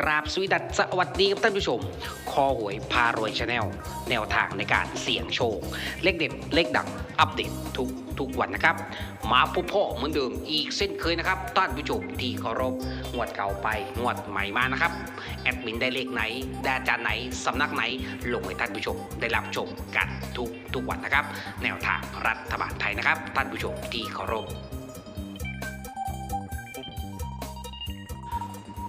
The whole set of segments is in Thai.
กราบสวีดัสสวัสดีครับท่านผู้ชม คอหวยพารวยชาแนลแนวทางในการเสี่ยงโชค เลขเด็ดเลขดังอัปเดตทุกทุกวันนะครับ มาพบพ่อเหมือนเดิมอีกเส้นเคยนะครับท่านผู้ชมที่เคารพงวดเก่าไปงวดใหม่มานะครับ แอดมินได้เลขไหนได้อาจารย์ไหนสำนักไหนลงให้ท่านผู้ชมได้รับชมกันทุกทุกวันนะครับ แนวทางรัฐบาลไทยนะครับ ท่านผู้ชมที่เคารพ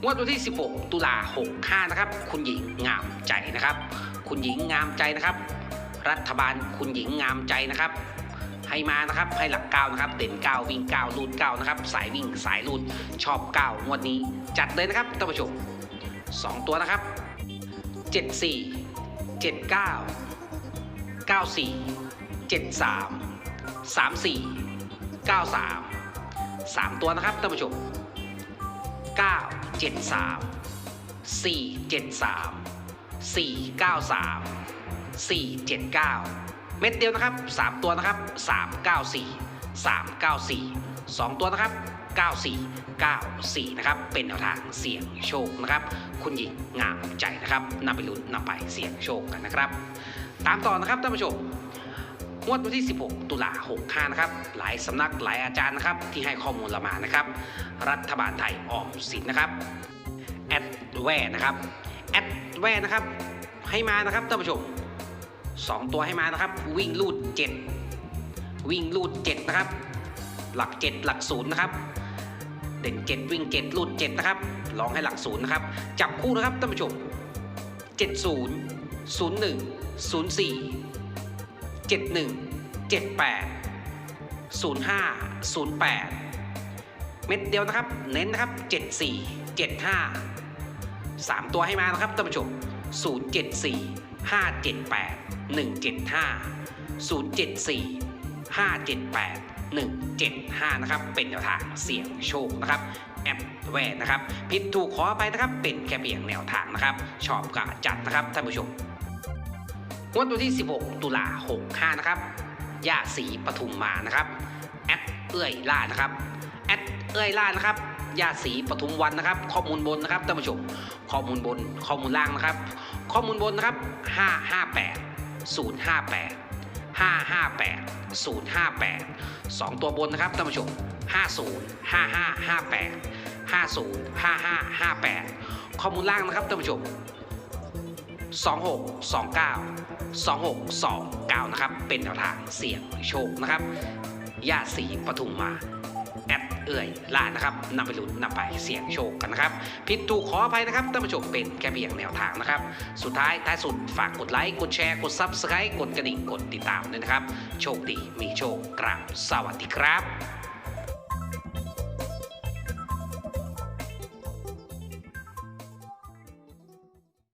งวดวันที่ 16 ตุลา65นะครับ คุณหญิงงามใจนะครับ คุณหญิงงามใจนะครับ รัฐบาลคุณหญิงงามใจนะครับ ให้มานะครับให้หลักเก้านะครับเด่นเก้าวิ่งเก้าลูดเก้านะครับ สายวิ่งสายลูดชอบเก้างวดนี้ จัดเลยนะครับท่านผู้ชม2ตัวนะครับ 74 79 94 73 34 93 3 ตัวนะครับท่านผู้ชม 9 7 3 4 7 3 4 9 3 4 7 9 เม็ดเดียวนะครับ 3 ตัวนะครับ 3 9 4 3 9 4 2 ตัวนะครับ 9 4 9 4 นะครับ เป็นแนวทางเสี่ยงโชคนะครับ คุณหญิงงามใจนะครับนำไปลุ้นนำไปเสี่ยงโชคกันนะครับ ตามต่อนะครับท่านผู้ชม งวดวันที่ 16 ตุลา65นะครับหลายสำนักหลายอาจารย์นะครับที่ให้ข้อมูลเรามานะครับ รัฐบาลไทยออมสินนะครับแอดแวร์นะครับแอดแวร์นะครับให้มานะครับท่านผู้ชม 2 ตัวให้มานะครับ วิ่งลูด 7 วิ่งลูด 7 นะครับ หลัก 7 หลักศูนย์นะครับเด่น 7 วิ่ง 7 ลูด 7 นะครับลองให้หลักศูนย์นะครับ จับคู่นะครับท่านผู้ชม 70 01 04 71 78 05 08 เม็ดเดียวนะครับ เน้นนะครับ 74 75 3 ตัวให้มานะครับท่านผู้ชม 074 578 175 074 578 175 นะครับ เป็นแนวทางเสี่ยงโชคนะครับ แอปแวร์นะครับ ผิดถูกขออภัยนะครับ เป็นแค่เพียงแนวทางนะครับ ชอบกะจัดนะครับท่านผู้ชม งวดวันที่ 16 ตุลา65 นะครับย่าสีปทุมมานะครับแอดเอื้อยล่านะครับแอดเอื้อยล่านะครับย่าสีปทุมวันนะครับ ข้อมูลบนนะครับท่านผู้ชมข้อมูลบนข้อมูลล่างนะครับ ข้อมูลบนนะครับ 558 058 558 058 2 ตัวบนนะครับท่านผู้ชม 50 5558 50 5558 ข้อมูลล่างนะครับท่านผู้ชม 26 29 26 29 นะครับ เป็นแนวทางเสี่ยงโชคนะครับญาติสีปทุมมา แอดเอื่อยล่านะครับนำไปลุ้นนำไปเสี่ยงโชคกันนะครับ ผิดถูกขออภัยนะครับท่านผู้ชมเป็นแค่เพียงแนวทางนะครับ สุดท้ายท้ายสุดฝากกดไลค์กดแชร์กด Subscribe กดกระดิ่งกดติดตามด้วยนะครับ โชคดีมีโชคกราบสวัสดีครับ